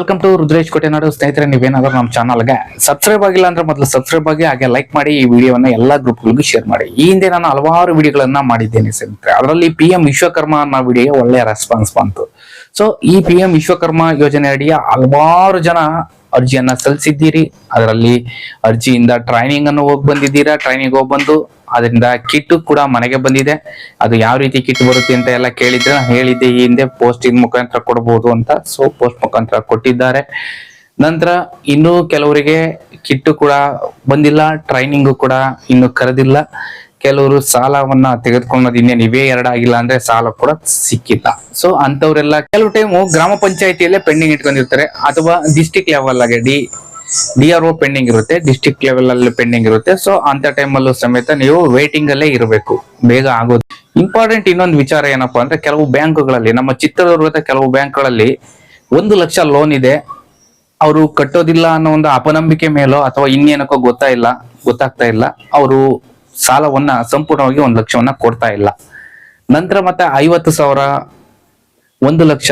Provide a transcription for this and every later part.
Welcome to Rudresh ಕೋಟೆನಾಡು ಸ್ನೇಹಿತರೆ, ನೀವೇನಾದ್ರೂ ನಮ್ಮ ಚಾನಲ್ಗೆ ಸಬ್ಸ್ಕ್ರೈಬ್ ಆಗಿಲ್ಲ ಅಂದ್ರೆ ಮೊದಲು ಸಬ್ಸ್ಕ್ರೈಬ್ ಆಗಿ ಹಾಗೆ ಲೈಕ್ ಮಾಡಿ ಈ ವಿಡಿಯೋವನ್ನ ಎಲ್ಲಾ ಗ್ರೂಪ್ಗಳಿಗೂ ಶೇರ್ ಮಾಡಿ. ಈ ಹಿಂದೆ ನಾನು ಹಲವಾರು ವಿಡಿಯೋಗಳನ್ನ ಮಾಡಿದ್ದೇನೆ ಸ್ನೇಹಿತರೆ. ಅದರಲ್ಲಿ ಪಿ ಎಂ ವಿಶ್ವಕರ್ಮ ಅನ್ನೋ ವಿಡಿಯೋಗೆ ಒಳ್ಳೆಯ ರೆಸ್ಪಾನ್ಸ್ ಬಂತು. ಸೊ ಈ ಪಿ ಎಂ ವಿಶ್ವಕರ್ಮ ಯೋಜನೆ ಅಡಿಯ ಹಲವಾರು ಜನ ಅರ್ಜಿಯನ್ನ ಸಲ್ಲಿಸಿದ್ದೀರಿ. ಅದರಲ್ಲಿ ಅರ್ಜಿಯಿಂದ ಟ್ರೈನಿಂಗ್ ಅನ್ನು ಹೋಗಿ ಬಂದಿದ್ದೀರಾ? ಟ್ರೈನಿಂಗ್ ಹೋಗಿ ಬಂದು ಅದರಿಂದ ಕಿಟ್ ಕೂಡ ಮನೆಗೆ ಬಂದಿದೆ. ಅದು ಯಾವ ರೀತಿ ಕಿಟ್ ಬರುತ್ತೆ ಅಂತ ಎಲ್ಲ ಕೇಳಿದ್ರೆ ಹೇಳಿದ್ದೆ ಈ ಹಿಂದೆ ಪೋಸ್ಟ್ ಇನ್ ಮುಖಾಂತರ ಕೊಡಬಹುದು ಅಂತ. ಸೊ ಪೋಸ್ಟ್ ಮುಖಾಂತರ ಕೊಟ್ಟಿದ್ದಾರೆ. ನಂತರ ಇನ್ನು ಕೆಲವರಿಗೆ ಕಿಟ್ ಕೂಡ ಬಂದಿಲ್ಲ ಟ್ರೈನಿಂಗ್ ಕೂಡ ಇನ್ನು ಕರೆದಿಲ್ಲ. ಕೆಲವರು ಸಾಲವನ್ನ ತೆಗೆದುಕೊಳ್ಳೋದು ಇನ್ನೇನು ಇವೇ ಎರಡಾಗಿಲ್ಲ ಅಂದ್ರೆ ಸಾಲ ಕೂಡ ಸಿಕ್ಕಿಲ್ಲ. ಸೊ ಅಂತವರೆಲ್ಲ ಕೆಲವು ಟೈಮು ಗ್ರಾಮ ಪಂಚಾಯತಿಯಲ್ಲೇ ಪೆಂಡಿಂಗ್ ಇಟ್ಕೊಂಡಿರ್ತಾರೆ. ಅಥವಾ ಡಿಸ್ಟಿಕ್ ಲೆವೆಲ್ ಆಗಿ D D R O pending ಇರುತ್ತೆ ಡಿಸ್ಟಿಕ್ ಲೆವೆಲ್ ಅಲ್ಲಿ ಪೆಂಡಿಂಗ್ ಇರುತ್ತೆ. ಸೊ ಅಂತ ಟೈಮಲ್ಲೂ ಸಮೇತ ನೀವು ವೇಟಿಂಗ್ ಅಲ್ಲೇ ಇರಬೇಕು. ಬೇಗ ಆಗೋದು. ಇಂಪಾರ್ಟೆಂಟ್ ಇನ್ನೊಂದು ವಿಚಾರ ಏನಪ್ಪಾ ಅಂದ್ರೆ ಕೆಲವು ಬ್ಯಾಂಕ್ಗಳಲ್ಲಿ, ನಮ್ಮ ಚಿತ್ರದುರ್ಗದ ಕೆಲವು ಬ್ಯಾಂಕ್ಗಳಲ್ಲಿ ಒಂದು ಲಕ್ಷ ಲೋನ್ ಇದೆ. ಅವರು ಕಟ್ಟೋದಿಲ್ಲ ಅನ್ನೋ ಒಂದು ಅಪನಂಬಿಕೆ ಮೇಲೋ ಅಥವಾ ಇನ್ನೇನಕ್ಕೋ ಗೊತ್ತಾ ಇಲ್ಲ, ಗೊತ್ತಾಗ್ತಾ ಇಲ್ಲ, ಅವರು ಸಾಲವನ್ನ ಸಂಪೂರ್ಣವಾಗಿ ಒಂದು ಲಕ್ಷವನ್ನ ಕೊಡ್ತಾ ಇಲ್ಲ. ನಂತರ ಮತ್ತೆ ಐವತ್ತು ಸಾವಿರ ಒಂದು ಲಕ್ಷ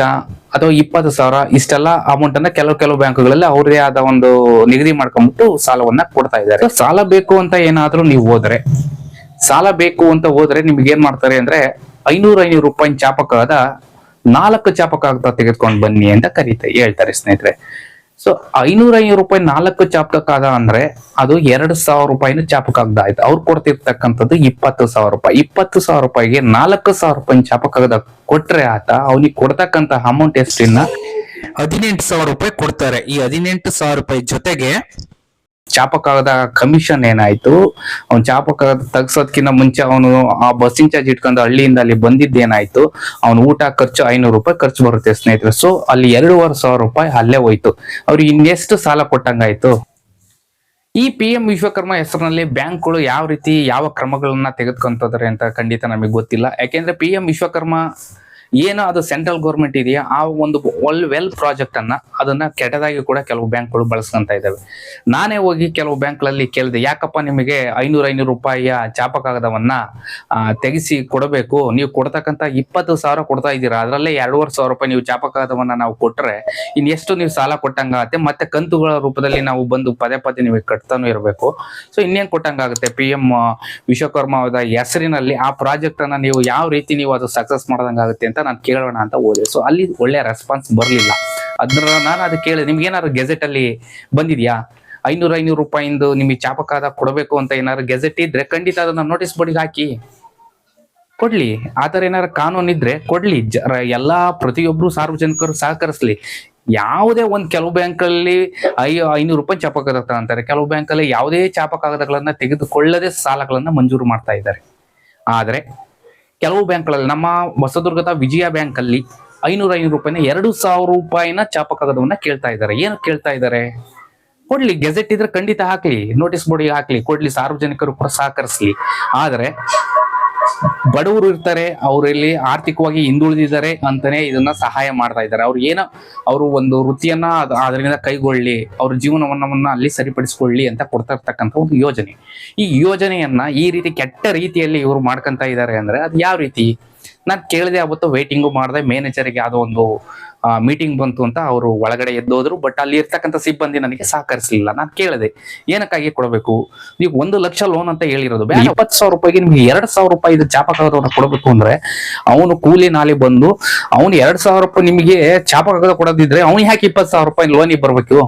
ಅಥವಾ ಇಪ್ಪತ್ತು ಸಾವಿರ ಇಷ್ಟೆಲ್ಲ ಅಮೌಂಟ್ ಅನ್ನ ಕೆಲವು ಕೆಲವು ಬ್ಯಾಂಕ್ಗಳಲ್ಲಿ ಅವರೇ ಆದ ಒಂದು ನಿಗದಿ ಮಾಡ್ಕೊಂಡ್ಬಿಟ್ಟು ಸಾಲವನ್ನ ಕೊಡ್ತಾ ಇದ್ದಾರೆ. ಸಾಲ ಬೇಕು ಅಂತ ಏನಾದ್ರೂ ನೀವು ಹೋದ್ರೆ, ಸಾಲ ಬೇಕು ಅಂತ ಹೋದ್ರೆ ನಿಮ್ಗೆ ಏನ್ ಮಾಡ್ತಾರೆ ಅಂದ್ರೆ ಐನೂರ ಐನೂರು ರೂಪಾಯಿ ಚಾಪಕಾದ ನಾಲ್ಕು ಚಾಪಕ ಆಗ್ತಾ ತೆಗೆದುಕೊಂಡು ಬನ್ನಿ ಅಂತ ಕರೀತಾರೆ ಹೇಳ್ತಾರೆ ಸ್ನೇಹಿತರೆ. ಸೊ ಐನೂರ ಐನೂರು ರೂಪಾಯಿ ನಾಲ್ಕು ಚಾಪಕಾದ ಅಂದ್ರೆ ಅದು ಎರಡು ಸಾವಿರ ರೂಪಾಯಿನ ಚಾಪಕಾಗದ ಆಯ್ತು ಅವ್ರು ಕೊಡ್ತಿರ್ತಕ್ಕಂಥದ್ದು ಇಪ್ಪತ್ತು ಸಾವಿರ ರೂಪಾಯಿ. ಇಪ್ಪತ್ತು ಸಾವಿರ ರೂಪಾಯಿಗೆ ನಾಲ್ಕು ಸಾವಿರ ರೂಪಾಯಿ ಚಾಪಕಾಗದ ಕೊಟ್ರೆ ಆತ, ಅವನಿಗೆ ಕೊಡ್ತಕ್ಕಂತ ಅಮೌಂಟ್ ಎಷ್ಟಿನ ಹದಿನೆಂಟು ಸಾವಿರ ರೂಪಾಯಿ ಕೊಡ್ತಾರೆ. ಈ ಹದಿನೆಂಟು ಸಾವಿರ ರೂಪಾಯಿ ಜೊತೆಗೆ ಚಾಪಕಾಗದ ಕಮಿಷನ್ ಏನಾಯ್ತು? ಅವ್ನ್ ಚಾಪಕಾಗದ ತಗ್ಸೋದ್ಕಿಂತ ಮುಂಚೆ ಅವನು ಆ ಬಸ್ ಚಾರ್ಜ್ ಇಟ್ಕೊಂಡು ಹಳ್ಳಿಯಿಂದ ಅಲ್ಲಿ ಬಂದಿದ್ದೇನಾಯ್ತು ಅವ್ನ ಊಟ ಖರ್ಚು ಐನೂರು ರೂಪಾಯಿ ಖರ್ಚು ಬರುತ್ತೆ ಸ್ನೇಹಿತರೆ. ಸೊ ಅಲ್ಲಿ ಎರಡೂವರೆ ಸಾವಿರ ರೂಪಾಯಿ ಅಲ್ಲೇ ಹೋಯ್ತು. ಅವ್ರಿಗೆ ಇನ್ನೆಷ್ಟು ಸಾಲ ಕೊಟ್ಟಂಗಾಯ್ತು? ಈ ಪಿ ಎಂ ವಿಶ್ವಕರ್ಮ ಹೆಸರಿನಲ್ಲಿ ಬ್ಯಾಂಕ್ಗಳು ಯಾವ ರೀತಿ ಯಾವ ಕ್ರಮಗಳನ್ನ ತೆಗೆದುಕೊಂತದ್ರೆ ಅಂತ ಖಂಡಿತ ನಮಗೆ ಗೊತ್ತಿಲ್ಲ. ಯಾಕೆಂದ್ರೆ ಪಿ ಎಂ ವಿಶ್ವಕರ್ಮ ಏನು ಅದು ಸೆಂಟ್ರಲ್ ಗೌರ್ಮೆಂಟ್ ಇದೆಯಾ? ಆ ಒಂದು ಒಲ್ ವೆಲ್ ಪ್ರಾಜೆಕ್ಟ್ ಅನ್ನ ಅದನ್ನ ಕೆಟ್ಟದಾಗಿ ಕೂಡ ಕೆಲವು ಬ್ಯಾಂಕ್ಗಳು ಬಳಸ್ಕೊಂತ ಇದ್ದಾವೆ ನಾನೇ ಹೋಗಿ ಕೆಲವು ಬ್ಯಾಂಕ್ಗಳಲ್ಲಿ ಕೇಳಿದೆ, ಯಾಕಪ್ಪ ನಿಮಗೆ ಐನೂರ, ಐನೂರು ರೂಪಾಯಿಯ ಚಾಪ ಕಾಗದವನ್ನ ತೆಗೆಸಿ ಕೊಡಬೇಕು? ನೀವು ಕೊಡ್ತಕ್ಕಂತ ಇಪ್ಪತ್ತು ಸಾವಿರ ಕೊಡ್ತಾ ಇದ್ದೀರಾ? ಅದರಲ್ಲೇ ಎರಡೂವರೆ ಸಾವಿರ ರೂಪಾಯಿ ನೀವು ಚಾಪ ಕಾಗದವನ್ನ ನಾವು ಕೊಟ್ಟರೆ ಇನ್ ಎಷ್ಟು ನೀವು ಸಾಲ ಕೊಟ್ಟಂಗಾಗತ್ತೆ? ಮತ್ತೆ ಕಂತುಗಳ ರೂಪದಲ್ಲಿ ನಾವು ಬಂದು ಪದೇ ಪದೇ ನೀವು ಕಟ್ತಾನು ಇರಬೇಕು. ಸೊ ಇನ್ನೇನ್ ಕೊಟ್ಟಂಗಾಗುತ್ತೆ? ಪಿ ಎಂ ಅವರ ಹೆಸರಿನಲ್ಲಿ ಆ ಪ್ರಾಜೆಕ್ಟ್ ಅನ್ನ ನೀವು ಯಾವ ರೀತಿ ನೀವು ಅದು ಸಕ್ಸಸ್ ಮಾಡ್ದಂಗಾಗುತ್ತೆ ಅಂತ ನಾನು ಕೇಳೋಣ ಅಂತ ಹೋದೆ. ಸೊ ಅಲ್ಲಿ ಒಳ್ಳೆ ರೆಸ್ಪಾನ್ಸ್ ಬರಲಿಲ್ಲ. ಅದ್ರ ನಾನು ಅದು ಕೇಳಿದೆ ನಿಮ್ಗೆ ಏನಾದ್ರು ಗೆಜೆಟ್ ಅಲ್ಲಿ ಬಂದಿದ್ಯಾ? ಐನೂರ ಐನೂರು ರೂಪಾಯಿಂದು ನಿಮಗೆ ಚಾಪಕಾದ ಕೊಡಬೇಕು ಅಂತ ಏನಾದ್ರು ಗೆಜೆಟ್ ಇದ್ರೆ ಖಂಡಿತ ಅದನ್ನ ನೋಟಿಸ್ ಬೋರ್ಡಿಗೆ ಹಾಕಿ. ಕೊಡ್ಲಿ. ಆತರ ಏನಾರ ಕಾನೂನು ಇದ್ರೆ ಕೊಡ್ಲಿ. ಎಲ್ಲಾ ಪ್ರತಿಯೊಬ್ರು ಸಾರ್ವಜನಿಕರು ಸಹಕರಿಸ್ಲಿ. ಯಾವುದೇ ಒಂದ್ ಕೆಲವು ಬ್ಯಾಂಕಲ್ಲಿ ಐ, ಐನೂರು ರೂಪಾಯಿ ಚಾಪಕಾಗದ ಅಂತಾರೆ. ಕೆಲವು ಬ್ಯಾಂಕಲ್ಲಿ ಯಾವುದೇ ಚಾಪಕಾಗದಗಳನ್ನ ತೆಗೆದುಕೊಳ್ಳದೆ ಸಾಲಗಳನ್ನ ಮಂಜೂರು ಮಾಡ್ತಾ ಇದ್ದಾರೆ. ಆದ್ರೆ ಕೆಲವು ಬ್ಯಾಂಕ್ಗಳಲ್ಲಿ ನಮ್ಮ ಹೊಸದುರ್ಗದ ವಿಜಯ ಬ್ಯಾಂಕ್ ಅಲ್ಲಿ ಐನೂರ ಐನೂರು ರೂಪಾಯಿನ ಎರಡು ಸಾವಿರ ರೂಪಾಯಿನ ಚಾಪಕಾಗದವನ್ನ ಕೇಳ್ತಾ ಇದ್ದಾರೆ. ಏನು ಕೇಳ್ತಾ ಇದ್ದಾರೆ? ಕೊಡ್ಲಿ, ಗೆಜೆಟ್ ಇದ್ರೆ ಖಂಡಿತ ಹಾಕ್ಲಿ, ನೋಟಿಸ್ ಬೋರ್ಡಿಗೆ ಹಾಕ್ಲಿ, ಕೊಡ್ಲಿ, ಸಾರ್ವಜನಿಕರು ಕೂಡ ಸಹಕರಿಸ್ಲಿ. ಆದ್ರೆ ಬಡವರು ಇರ್ತಾರೆ ಅವರಲ್ಲಿ ಆರ್ಥಿಕವಾಗಿ ಹಿಂದುಳಿದಿದ್ದಾರೆ ಅಂತಾನೆ ಇದನ್ನ ಸಹಾಯ ಮಾಡ್ತಾ ಇದ್ದಾರೆ. ಅವ್ರು ಏನೋ, ಅವರು ಒಂದು ವೃತ್ತಿಯನ್ನ ಅದ್- ಅದರಿಂದ ಕೈಗೊಳ್ಳಿ, ಅವ್ರ ಜೀವನವನ್ನ ಅಲ್ಲಿ ಸರಿಪಡಿಸ್ಕೊಳ್ಳಿ ಅಂತ ಕೊಡ್ತಾ ಇರ್ತಕ್ಕಂಥ ಒಂದು ಯೋಜನೆ. ಈ ಯೋಜನೆಯನ್ನ ಈ ರೀತಿ ಕೆಟ್ಟ ರೀತಿಯಲ್ಲಿ ಇವರು ಮಾಡ್ಕೊಂತ ಇದ್ದಾರೆ ಅಂದ್ರೆ ಅದು ಯಾವ ರೀತಿ? ನಾನು ಕೇಳಿದೆ ಅವತ್ತು ವೇಟಿಂಗು ಮಾಡಿದೆ ಮ್ಯಾನೇಜರ್ಗೆ ಯಾವುದೋ ಒಂದು ಮೀಟಿಂಗ್ ಬಂತು ಅಂತ ಅವರು ಒಳಗಡೆ ಎದ್ದೋದ್ರು ಬಟ್ ಅಲ್ಲಿ ಇರ್ತಕ್ಕಂಥ ಸಿಬ್ಬಂದಿ ನನಗೆ ಸಹಕರಿಸಲಿಲ್ಲ. ನಾನು ಕೇಳಿದೆ, ಏನಕ್ಕಾಗಿ ಕೊಡಬೇಕು? ನೀವು ಒಂದು ಲಕ್ಷ ಲೋನ್ ಅಂತ ಹೇಳಿರೋದು ಇಪ್ಪತ್ತು ಸಾವಿರ ರೂಪಾಯಿಗೆ ನಿಮ್ಗೆ ಎರಡ್ ಸಾವಿರ ರೂಪಾಯಿ ಇದು ಚಾಪಕಾಗದವನ್ನ ಕೊಡಬೇಕು ಅಂದ್ರೆ, ಅವನು ಕೂಲಿ ನಾಲಿ ಬಂದು, ಅವನು ಎರಡ್ ಸಾವಿರ ರೂಪಾಯಿ ನಿಮಗೆ ಚಾಪಕಾಗದ ಕೊಡೋದಿದ್ರೆ ಅವನು ಯಾಕೆ ಇಪ್ಪತ್ತು ಸಾವಿರ ರೂಪಾಯಿ ಲೋನಿಗೆ ಬರ್ಬೇಕು?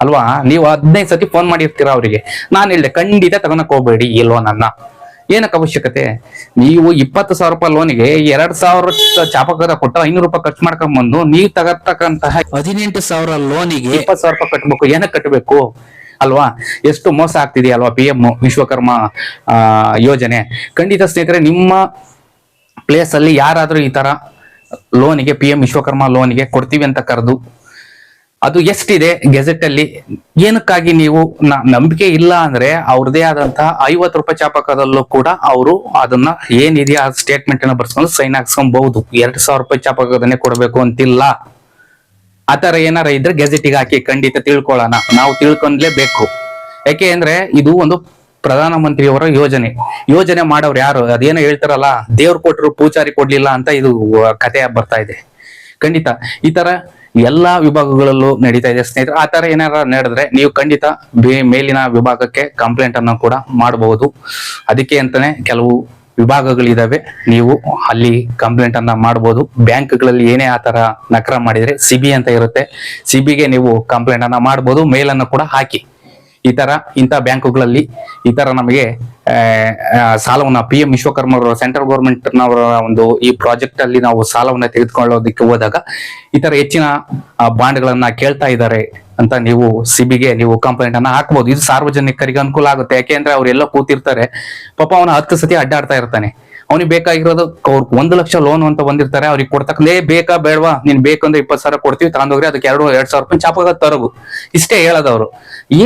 ಅಲ್ವಾ? ನೀವು ಹದಿನೈದು ಸತಿ ಫೋನ್ ಮಾಡಿರ್ತೀರಾ ಅವರಿಗೆ? ನಾನು ಹೇಳಿದೆ, ಖಂಡಿತ ತಗೊಳಕ್ ಹೋಗ್ಬೇಡಿ ಈ ಲೋನ್ ಏನಕ್ಕೆ ಅವಶ್ಯಕತೆ? ನೀವು ಇಪ್ಪತ್ತು ಸಾವಿರ ರೂಪಾಯಿ ಲೋನಿಗೆ ಎರಡ್ ಸಾವಿರ ಚಾಪಕದ ಕೊಟ್ಟು ಐನೂರು ರೂಪಾಯಿ ಖರ್ಚು ಮಾಡ್ಕೊಂಡ್ ಬಂದು ನೀವು ತಗತಕ್ಕಂತಹ ಹದಿನೆಂಟು ಸಾವಿರ ಲೋನಿಗೆ ಇಪ್ಪತ್ತು ಸಾವಿರ ರೂಪಾಯಿ ಕಟ್ಟಬೇಕು ಏನಕ್ಕೆ ಕಟ್ಟಬೇಕು ಅಲ್ವಾ? ಎಷ್ಟು ಮೋಸ ಆಗ್ತಿದೆಯಾ ಅಲ್ವಾ ಪಿ ಎಂ ವಿಶ್ವಕರ್ಮ ಆ, ಯೋಜನೆ? ಖಂಡಿತ ಸ್ನೇಹಿತರೆ ನಿಮ್ಮ ಪ್ಲೇಸ್ ಅಲ್ಲಿ ಯಾರಾದ್ರೂ ಈ ತರ ಲೋನಿಗೆ ಪಿ ಎಂ ವಿಶ್ವಕರ್ಮ ಲೋನಿಗೆ ಕೊಡ್ತೀವಿ ಅಂತ ಕರೆದು ಅದು ಎಷ್ಟಿದೆ ಗೆಜೆಟ್ ಅಲ್ಲಿ ಏನಕ್ಕಾಗಿ ನೀವು ನಂಬಿಕೆ ಇಲ್ಲ ಅಂದ್ರೆ ಅವ್ರದೇ ಆದಂತಹ ಐವತ್ತು ರೂಪಾಯಿ ಚಾಪಕದಲ್ಲೂ ಕೂಡ ಅವರು ಅದನ್ನ ಏನಿದೆಯಾ ಸ್ಟೇಟ್ಮೆಂಟ್ ಅನ್ನ ಬರ್ಸ್ಕೊಂಡು ಸೈನ್ ಹಾಕ್ಸ್ಕೊಬಹುದು. ಎರಡ್ ಸಾವಿರ ರೂಪಾಯಿ ಚಾಪಕದನ್ನೇ ಕೊಡಬೇಕು ಅಂತಿಲ್ಲ. ಆತರ ಏನಾರ ಇದ್ರೆ ಗೆಜೆಟಿಗೆ ಹಾಕಿ ಖಂಡಿತ ತಿಳ್ಕೊಳ್ಳೋಣ. ನಾವು ತಿಳ್ಕೊಂಡ್ಲೇಬೇಕು. ಯಾಕೆ ಅಂದ್ರೆ ಇದು ಒಂದು ಪ್ರಧಾನ ಮಂತ್ರಿಯವರ ಯೋಜನೆ. ಯೋಜನೆ ಮಾಡೋರು ಯಾರು? ಅದೇನೋ ಹೇಳ್ತಾರಲ್ಲ, ದೇವ್ರು ಕೊಟ್ಟರು ಪೂಜಾರಿ ಕೊಡ್ಲಿಲ್ಲ ಅಂತ ಇದು ಕಥೆ ಬರ್ತಾ ಇದೆ. ಖಂಡಿತ. ಈ ತರ ಎಲ್ಲಾ ವಿಭಾಗಗಳಲ್ಲೂ ನಡೀತಾ ಇದೆ. ಸ್ನೇಹಿತರೆ, ಆ ತರ ಏನಾರ ನಡೆದ್ರೆ ನೀವು ಖಂಡಿತ ಮೇಲಿನ ವಿಭಾಗಕ್ಕೆ ಕಂಪ್ಲೇಂಟ್ ಅನ್ನು ಕೂಡ ಮಾಡಬಹುದು. ಅದಕ್ಕೆ ಅಂತಾನೆ ಕೆಲವು ವಿಭಾಗಗಳಿದಾವೆ. ನೀವು ಅಲ್ಲಿ ಕಂಪ್ಲೇಂಟ್ ಅನ್ನ ಮಾಡಬಹುದು ಬ್ಯಾಂಕ್ಗಳಲ್ಲಿ ಏನೇ ಆ ತರ ನಕರ ಮಾಡಿದ್ರೆ ಸಿಬಿ ಅಂತ ಇರುತ್ತೆ. ಸಿಬಿಗೆ ನೀವು ಕಂಪ್ಲೇಂಟ್ ಅನ್ನ ಮಾಡಬಹುದು ಮೇಲನ್ನು ಕೂಡ ಹಾಕಿ. ಈ ತರ ಇಂಥ ಬ್ಯಾಂಕುಗಳಲ್ಲಿ ಈ ತರ ನಮಗೆ ಸಾಲವನ್ನ ಪಿ ಎಂ ವಿಶ್ವಕರ್ಮ ಅವರು ಸೆಂಟ್ರಲ್ ಗೌರ್ಮೆಂಟ್ ನವರ ಒಂದು ಈ ಪ್ರಾಜೆಕ್ಟ್ ಅಲ್ಲಿ ನಾವು ಸಾಲವನ್ನ ತೆಗೆದುಕೊಳ್ಳೋದಕ್ಕೆ ಹೋದಾಗ ಈ ತರ ಹೆಚ್ಚಿನ ಬಾಂಡ್ಗಳನ್ನ ಕೇಳ್ತಾ ಇದ್ದಾರೆ ಅಂತ ನೀವು ಸಿಬಿಗೆ ನೀವು ಕಂಪ್ಲೇಂಟ್ ಅನ್ನ ಹಾಕ್ಬೋದು. ಇದು ಸಾರ್ವಜನಿಕರಿಗೆ ಅನುಕೂಲ ಆಗುತ್ತೆ. ಯಾಕೆಂದ್ರೆ ಅವ್ರೆಲ್ಲ ಕೂತಿರ್ತಾರೆ. ಪಾಪ ಅವನ ಹತ್ತು ಸತಿ ಅಡ್ಡಾಡ್ತಾ ಇರ್ತಾನೆ. ಅವನಿಗೆ ಬೇಕಾಗಿರೋದು ಅವ್ರು ಒಂದು ಲಕ್ಷ ಲೋನ್ ಅಂತ ಬಂದಿರ್ತಾರೆ, ಅವ್ರಿಗೆ ಕೊಡ್ತಕ್ಕಂಥ ಬೇಕಾ, ಬೇಡವಾ, ನೀನ್ ಬೇಕಂದ್ರೆ ಇಪ್ಪತ್ ಸಾವಿರ ಕೊಡ್ತೀವಿ, ತಗೊಂಡೋಗ್ರಿ, ಅದಕ್ಕೆ ಎರಡು ಎರಡ್ ಸಾವಿರ ರೂಪಾಯಿ ಚಾಪಾಗ ತರಗು. ಇಷ್ಟೇ ಹೇಳದವ್ರು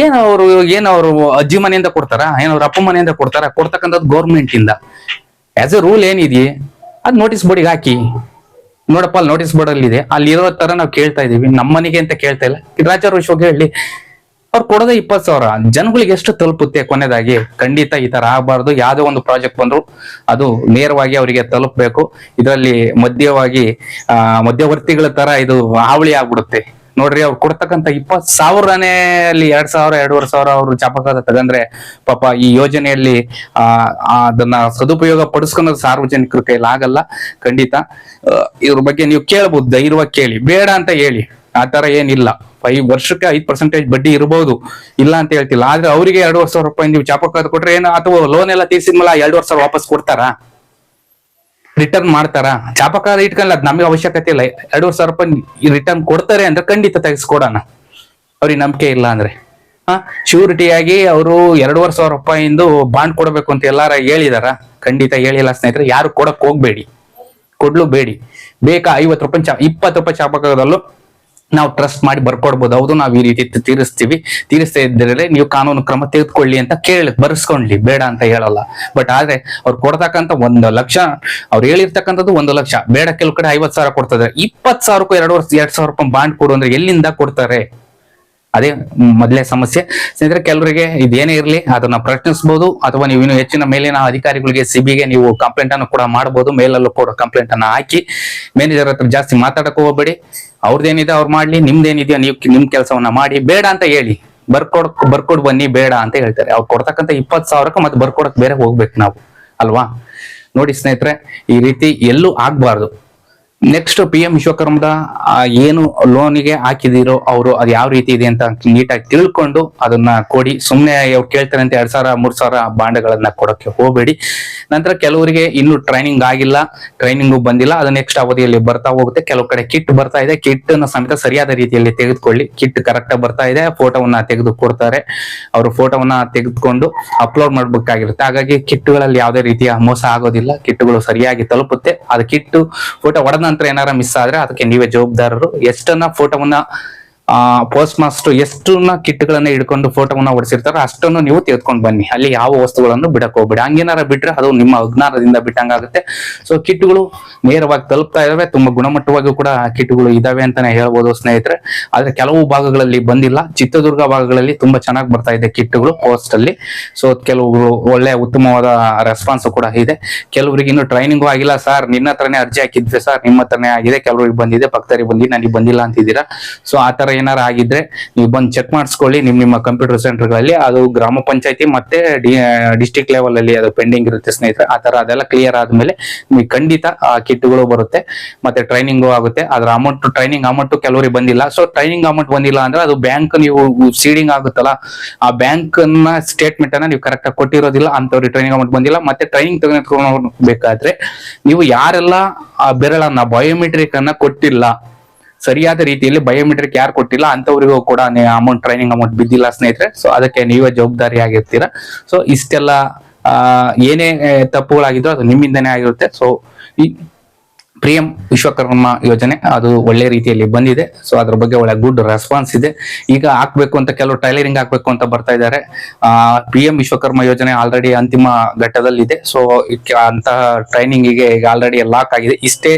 ಏನ್ ಅವರು ಏನ್ ಅವರು ಅಜ್ಜಿ ಮನೆಯಿಂದ ಕೊಡ್ತಾರ? ಏನ್ ಅವ್ರ ಅಪ್ಪ ಮನೆಯಿಂದ ಕೊಡ್ತಾರ? ಕೊಡ್ತಕ್ಕಂಥದ್ದು ಗೌರ್ಮೆಂಟ್ ಇಂದ. ಆಸ್ ಎ ರೂಲ್ ಏನಿದೆಯೇ ಅದ್ ನೋಟಿಸ್ ಬೋರ್ಡಿಗೆ ಹಾಕಿ. ನೋಡಪ್ಪ, ಅಲ್ಲಿ ನೋಟಿಸ್ ಬೋರ್ಡ್ ಅಲ್ಲಿ ಇದೆ ಅಲ್ಲಿ ಇರೋ ತರ ನಾವು ಕೇಳ್ತಾ ಇದೀವಿ. ಮನೆಗೆ ಅಂತ ಕೇಳ್ತಾ ಇಲ್ಲ. ರಾಜಾರೋಷವಾಗಿ ಹೇಳಿ ಅವ್ರು ಕೊಡೋದೇ ಇಪ್ಪತ್ತು ಸಾವಿರ. ಜನಗಳಿಗೆ ಎಷ್ಟು ತಲುಪುತ್ತೆ ಕೊನೆದಾಗಿ? ಖಂಡಿತ ಈ ತರ ಆಗಬಾರ್ದು. ಯಾವುದೋ ಒಂದು ಪ್ರಾಜೆಕ್ಟ್ ಬಂದ್ರು ಅದು ನೇರವಾಗಿ ಅವರಿಗೆ ತಲುಪಬೇಕು. ಇದರಲ್ಲಿ ಮಧ್ಯವಾಗಿ, ಆ, ಮಧ್ಯವರ್ತಿಗಳ ತರ ಇದು ಹಾವಳಿ ಆಗ್ಬಿಡುತ್ತೆ. ನೋಡ್ರಿ, ಅವ್ರು ಕೊಡ್ತಕ್ಕಂತ ಇಪ್ಪತ್ ಸಾವಿರನೇ ಅಲ್ಲಿ ಎರಡ್ ಸಾವಿರ, ಎರಡೂವರೆ ಸಾವಿರ ಅವರು ಚಾಪಕಾದ ತಗಂದ್ರೆ ಪಾಪ ಈ ಯೋಜನೆಯಲ್ಲಿ, ಆ ಅದನ್ನ ಸದುಪಯೋಗ ಪಡಿಸ್ಕೊಳೋದು ಸಾರ್ವಜನಿಕರ ಕೈಲಿ ಆಗಲ್ಲ ಖಂಡಿತ ಇವ್ರ ಬಗ್ಗೆ ನೀವು ಕೇಳ್ಬೋದು, ಧೈರ್ಯವಾಗಿ ಕೇಳಿ. ಬೇಡ ಅಂತ ಹೇಳಿ. ಆ ತರ ಏನಿಲ್ಲ. ಫೈವ್ ವರ್ಷಕ್ಕೆ ಐದ್ ಪರ್ಸೆಂಟೇಜ್ ಬಡ್ಡಿ ಇರಬಹುದು ಇಲ್ಲ ಅಂತ ಹೇಳ್ತಿಲ್ಲ. ಆದ್ರೆ ಅವರಿಗೆ ಎರಡೂವರೆ ಸಾವಿರ ರೂಪಾಯಿ ನೀವು ಚಾಪಕಾದ ಕೊಟ್ರೆ ಏನು ಅಥವಾ ಲೋನ್ ಎಲ್ಲ ತೀರ್ಸಿದ್ಮೇಲೆ ಎರಡುವರೆ ಸಾವಿರ ವಾಪಸ್ ಕೊಡ್ತಾರಾ? ರಿಟರ್ನ್ ಮಾಡ್ತಾರಾ? ಚಾಪಕಾರ ಇಟ್ಕೊಂಡ್ಲ, ಅದ್ ನಮಗೆ ಅವಶ್ಯಕತೆ ಇಲ್ಲ. ಎರಡೂವರೆ ಸಾವಿರ ರೂಪಾಯಿ ರಿಟರ್ನ್ ಕೊಡ್ತಾರೆ ಅಂದ್ರೆ ಖಂಡಿತ ತೆಗೆಸ್ಕೊಡೋಣ. ಅವ್ರಿಗೆ ನಂಬಿಕೆ ಇಲ್ಲ ಅಂದ್ರೆ. ಶ್ಯೂರಿಟಿಯಾಗಿ ಅವರು ಎರಡೂವರೆ ಸಾವಿರ ರೂಪಾಯಿಂದು ಬಾಂಡ್ ಕೊಡಬೇಕು ಅಂತ ಎಲ್ಲಾರ ಹೇಳಿದಾರ. ಖಂಡಿತ ಹೇಳಿಲ್ಲ ಸ್ನೇಹಿತರೆ, ಯಾರು ಕೊಡಕ್ ಹೋಗ್ಬೇಡಿ. ಕೊಡ್ಲು ಬೇಡಿ. ಬೇಕಾ ಐವತ್ತು ರೂಪಾಯಿ ಚಾ, ಇಪ್ಪತ್ತು ರೂಪಾಯಿ ಚಾಪಕದಲ್ಲೂ ನಾವು ಟ್ರಸ್ಟ್ ಮಾಡಿ ಬರ್ಕೊಡ್ಬೋದು. ಹೌದು, ನಾವು ಈ ರೀತಿ ತೀರಿಸ್ತೀವಿ. ತೀರಿಸ್ತಾ ಇದ್ದರೆ ನೀವು ಕಾನೂನು ಕ್ರಮ ತೆಗೆದುಕೊಳ್ಳಿ ಅಂತ ಕೇಳಿ, ಬರ್ಸ್ಕೊಂಡ್ಲಿ. ಬೇಡ ಅಂತ ಹೇಳಲ್ಲ. ಬಟ್ ಆದ್ರೆ ಅವ್ರು ಕೊಡ್ತಕ್ಕಂಥ ಒಂದು ಲಕ್ಷ, ಅವ್ರು ಹೇಳಿರ್ತಕ್ಕಂಥದ್ದು ಒಂದು ಲಕ್ಷ. ಬೇಡ, ಕೆಲವು ಕಡೆ ಐವತ್ ಸಾವಿರ ಕೊಡ್ತಾರೆ ಇಪ್ಪತ್ ಸಾವಿರಕ್ಕೂ ಎರಡು ವರ್ಷ, ಎರಡ್ ಸಾವಿರ ರೂಪಾಯಿ ಬಾಂಡ್ ಕೊಡು ಅಂದ್ರೆ ಎಲ್ಲಿಂದ ಕೊಡ್ತಾರೆ? ಅದೇ ಮೊದಲೇ ಸಮಸ್ಯೆ. ಸ್ನೇಹಿತರೆ, ಕೆಲವರಿಗೆ ಇದೇನೇ ಇರಲಿ, ಅದನ್ನ ಪ್ರಶ್ನಿಸಬಹುದು ಅಥವಾ ನೀವು ಇನ್ನು ಹೆಚ್ಚಿನ ಮೇಲಿನ ಅಧಿಕಾರಿಗಳಿಗೆ, ಸಿಬಿಗೆ ನೀವು ಕಂಪ್ಲೇಂಟ್ ಅನ್ನು ಕೂಡ ಮಾಡಬಹುದು ಮೇಲಲ್ಲೂ ಕೂಡ ಕಂಪ್ಲೇಂಟ್ ಅನ್ನು ಹಾಕಿ. ಮ್ಯಾನೇಜರ್ ಹತ್ರ ಜಾಸ್ತಿ ಮಾತಾಡಕ್ಕೆ ಹೋಗ್ಬೇಡಿ. ಅವ್ರದ್ದೇನಿದೆ ಅವ್ರು ಮಾಡ್ಲಿ, ನಿಮ್ದೇನಿದೆಯೋ ನೀವು ನಿಮ್ ಕೆಲಸವನ್ನ ಮಾಡಿ. ಬೇಡ ಅಂತ ಹೇಳಿ. ಬರ್ಕೊಡ್ ಬರ್ಕೊಡ್ ಬನ್ನಿ, ಬೇಡ ಅಂತ ಹೇಳ್ತಾರೆ. ಅವ್ರು ಕೊಡ್ತಕ್ಕಂಥ ಇಪ್ಪತ್ ಸಾವಿರಕ್ಕೆ ಮತ್ತೆ ಬರ್ಕೊಡಕ್ ಬೇರೆ ಹೋಗ್ಬೇಕು ನಾವು. ಅಲ್ವಾ? ನೋಡಿ ಸ್ನೇಹಿತರೆ, ಈ ರೀತಿ ಎಲ್ಲೂ ಆಗ್ಬಾರ್ದು. ನೆಕ್ಸ್ಟ್ ಪಿ ಎಂ ವಿಶ್ವಕರ್ಮದ ಏನು ಲೋನಿಗೆ ಹಾಕಿದಿರೋ ಅವರು ಅದು ಯಾವ ರೀತಿ ಇದೆ ಅಂತ ನೀಟಾಗಿ ತಿಳ್ಕೊಂಡು ಅದನ್ನ ಕೊಡಿ. ಅವ್ರು ಕೇಳ್ತಾರೆ ಅಂತ ಎರಡ್ ಸಾವಿರ, ಮೂರ್ ಸಾವಿರ ಬಾಂಡ್ಗಳನ್ನ ಕೊಡಕ್ಕೆ ಹೋಗಬೇಡಿ. ನಂತರ ಕೆಲವರಿಗೆ ಇನ್ನು ಟ್ರೈನಿಂಗ್ ಆಗಿಲ್ಲ ಟ್ರೈನಿಂಗ್ ಬಂದಿಲ್ಲ. ಅದು ನೆಕ್ಸ್ಟ್ ಅವಧಿಯಲ್ಲಿ ಬರ್ತಾ ಹೋಗುತ್ತೆ. ಕೆಲವು ಕಡೆ ಕಿಟ್ ಬರ್ತಾ ಇದೆ. ಕಿಟ್ ಸಮೇತ ಸರಿಯಾದ ರೀತಿಯಲ್ಲಿ ತೆಗೆದುಕೊಳ್ಳಿ. ಕಿಟ್ ಕರೆಕ್ಟ್ ಆಗಿ ಬರ್ತಾ ಇದೆ. ಫೋಟೋವನ್ನ ತೆಗೆದು ಕೊಡ್ತಾರೆ ಅವರು ಫೋಟೋವನ್ನ ತೆಗೆದುಕೊಂಡು ಅಪ್ಲೋಡ್ ಮಾಡ್ಬೇಕಾಗಿರುತ್ತೆ. ಹಾಗಾಗಿ ಕಿಟ್ಗಳಲ್ಲಿ ಯಾವುದೇ ರೀತಿಯ ಮೋಸ ಆಗೋದಿಲ್ಲ. ಕಿಟ್ಗಳು ಸರಿಯಾಗಿ ತಲುಪುತ್ತೆ. ಅದು ಕಿಟ್ಟು ಫೋಟೋ ಹೊಡೆದ ನಂತರ ಏನಾರ ಮಿಸ್ ಆದ್ರೆ ಅದಕ್ಕೆ ನೀವೇ ಜವಾಬ್ದಾರರು. ಎಷ್ಟನ್ನ ಫೋಟೋವನ್ನ ಆ ಪೋಸ್ಟ್ ಮಾಸ್ಟರ್ ಎಷ್ಟನ್ನ ಕಿಟ್ಗಳನ್ನ ಹಿಡ್ಕೊಂಡು ಫೋಟೋವನ್ನ ಹೊಡಿಸಿರ್ತಾರೋ ಅಷ್ಟನ್ನು ನೀವು ತೆಗೆದುಕೊಂಡು ಬನ್ನಿ. ಅಲ್ಲಿ ಯಾವ ವಸ್ತುಗಳನ್ನು ಬಿಡಕ್ ಹೋಗ್ಬೇಡಿ. ಹಂಗೇನಾರ ಬಿಟ್ರೆ ಅದು ನಿಮ್ಮ ಅಜ್ಞಾನದಿಂದ ಬಿಟ್ಟಂಗಾಗುತ್ತೆ ಸೊ ಕಿಟ್ಗಳು ನೇರವಾಗಿ ತಲುಪ್ತಾ ಇದಾವೆ. ತುಂಬಾ ಗುಣಮಟ್ಟವಾಗಿ ಕೂಡ ಕಿಟ್ಗಳು ಇದಾವೆ ಅಂತಾನೆ ಹೇಳ್ಬೋದು ಸ್ನೇಹಿತರೆ. ಆದ್ರೆ ಕೆಲವು ಭಾಗಗಳಲ್ಲಿ ಬಂದಿಲ್ಲ. ಚಿತ್ರದುರ್ಗ ಭಾಗಗಳಲ್ಲಿ ತುಂಬಾ ಚೆನ್ನಾಗಿ ಬರ್ತಾ ಇದೆ ಕಿಟ್ಗಳು ಪೋಸ್ಟ್ ಅಲ್ಲಿ. ಸೊ ಕೆಲವು ಒಳ್ಳೆ ಉತ್ತಮವಾದ ರೆಸ್ಪಾನ್ಸ್ ಕೂಡ ಇದೆ. ಕೆಲವರಿಗೆ ಇನ್ನು ಟ್ರೈನಿಂಗು ಆಗಿಲ್ಲ. ಸರ್ ನಿನ್ನ ಅರ್ಜಿ ಹಾಕಿದ್ವಿ. ಸರ್ ನಿಮ್ಮ ಹತ್ರನೇ ಆಗಿದೆ. ಕೆಲವರಿಗೆ ಬಂದಿದೆ. ಭಕ್ತರಿಗೆ ಬಂದಿದೆ. ನನಗೆ ಬಂದಿಲ್ಲ ಅಂತಿದ್ದೀರಾ? ಸೊ ಆ ತರ ಏನಾರ ಆಗಿದ್ರೆ ನೀವು ಬಂದು ಚೆಕ್ ಮಾಡಿಸ್ಕೊಳ್ಳಿ. ನಿಮ್ ನಿಮ್ಮ ಕಂಪ್ಯೂಟರ್ ಸೆಂಟರ್ಗಳಲ್ಲಿ ಅದು ಗ್ರಾಮ ಪಂಚಾಯತಿ ಮತ್ತೆ ಡಿಸ್ಟಿಕ್ ಲೆವೆಲ್ ಅಲ್ಲಿ ಅದು ಪೆಂಡಿಂಗ್ ಇರುತ್ತೆ ಸ್ನೇಹಿತರೆ. ಆ ತರ ಅದೆಲ್ಲ ಕ್ಲಿಯರ್ ಆದ್ಮೇಲೆ ನಿಮಗೆ ಖಂಡಿತ ಆ ಕಿಟ್ಗಳು ಬರುತ್ತೆ. ಮತ್ತೆ ಟ್ರೈನಿಂಗು ಆಗುತ್ತೆ. ಅದ್ರ ಅಮೌಂಟ್ ಟ್ರೈನಿಂಗ್ ಅಮೌಂಟ್ ಕೆಲವರಿಗೆ ಬಂದಿಲ್ಲ. ಸೊ ಟ್ರೈನಿಂಗ್ ಅಮೌಂಟ್ ಬಂದಿಲ್ಲ ಅಂದ್ರೆ ಅದು ಬ್ಯಾಂಕ್ ನೀವು ಸೀಡಿಂಗ್ ಆಗುತ್ತಲ್ಲ. ಆ ಬ್ಯಾಂಕ್ನ ಸ್ಟೇಟ್ಮೆಂಟ್ ಅನ್ನ ನೀವು ಕರೆಕ್ಟ್ ಆಗಿ ಕೊಟ್ಟಿರೋದಿಲ್ಲ. ಅಂತವ್ರಿಗೆ ಟ್ರೈನಿಂಗ್ ಅಮೌಂಟ್ ಬಂದಿಲ್ಲ. ಮತ್ತೆ ಟ್ರೈನಿಂಗ್ ತೆಗೆದುಕೊಳ್ಬೇಕಾದ್ರೆ ನೀವು ಯಾರೆಲ್ಲ ಆ ಬೆರಳನ್ನ ಬಯೋಮೆಟ್ರಿಕ್ ಅನ್ನ ಕೊಟ್ಟಿಲ್ಲ ಸರಿಯಾದ ರೀತಿಯಲ್ಲಿ ಬಯೋಮೆಟ್ರಿಕ್ ಯಾರು ಕೊಟ್ಟಿಲ್ಲ ಅಂತವರಿಗೂ ಕೂಡ ಅಮೌಂಟ್ ಟ್ರೈನಿಂಗ್ ಅಮೌಂಟ್ ಬಿದ್ದಿಲ್ಲ ಸ್ನೇಹಿತರೆ. ಸೊ ಅದಕ್ಕೆ ನೀವೇ ಜವಾಬ್ದಾರಿ ಆಗಿರ್ತೀರಾ. ಸೊ ಇಷ್ಟೆಲ್ಲ ಏನೇ ತಪ್ಪುಗಳಾಗಿದ್ರು ಅದು ನಿಮ್ಮಿಂದನೇ ಆಗಿರುತ್ತೆ. ಸೊ ಪ್ರಿಯಂ ವಿಶ್ವಕರ್ಮ ಯೋಜನೆ, ಅದು ಒಳ್ಳೆ ರೀತಿಯಲ್ಲಿ ಬಂದಿದೆ. ಸೊ ಅದ್ರ ಬಗ್ಗೆ ಒಳ್ಳೆ ಗುಡ್ ರೆಸ್ಪಾನ್ಸ್ ಇದೆ. ಈಗ ಹಾಕ್ಬೇಕು ಅಂತ ಕೆಲವು ಟೈಲರಿಂಗ್ ಹಾಕ್ಬೇಕು ಅಂತ ಬರ್ತಾ ಇದ್ದಾರೆ. ಪಿ ಎಂ ವಿಶ್ವಕರ್ಮ ಯೋಜನೆ ಆಲ್ರೆಡಿ ಅಂತಿಮ ಘಟ್ಟದಲ್ಲಿದೆ. ಸೊ ಅಂತಹ ಟ್ರೈನಿಂಗಿಗೆ ಈಗ ಆಲ್ರೆಡಿ ಲಾಕ್ ಆಗಿದೆ. ಇಷ್ಟೇ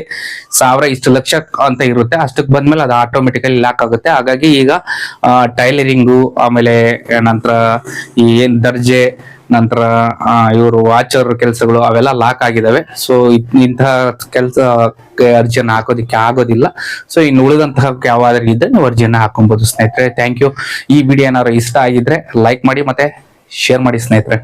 ಸಾವಿರ ಇಷ್ಟು ಲಕ್ಷ ಅಂತ ಇರುತ್ತೆ. ಅಷ್ಟಕ್ಕೆ ಬಂದ್ಮೇಲೆ ಅದು ಆಟೋಮೆಟಿಕಲಿ ಲಾಕ್ ಆಗುತ್ತೆ. ಹಾಗಾಗಿ ಈಗ ಟೈಲರಿಂಗು ಆಮೇಲೆ ನಂತರ ಈ ಏನ್ ದರ್ಜೆ ನಂತರ ಇವರು ವಾಚರ್ ಕೆಲಸಗಳು ಅವೆಲ್ಲ ಲಾಕ್ ಆಗಿದಾವೆ. ಸೊ ಇಂತಹ ಕೆಲಸ ಅರ್ಜಿಯನ್ನು ಹಾಕೋದಿಕ್ಕೆ ಆಗೋದಿಲ್ಲ. ಸೊ ಇನ್ನು ಉಳಿದಂತಹ ಯಾವಾದ್ರೂ ಇದ್ದರೆ ನೀವು ಅರ್ಜಿಯನ್ನ ಹಾಕೊಬಹುದು ಸ್ನೇಹಿತರೆ. ಥ್ಯಾಂಕ್ ಯು ಈ ವಿಡಿಯೋ ಏನಾದ್ರು ಇಷ್ಟ ಆಗಿದ್ರೆ ಲೈಕ್ ಮಾಡಿ ಮತ್ತೆ ಶೇರ್ ಮಾಡಿ ಸ್ನೇಹಿತರೆ.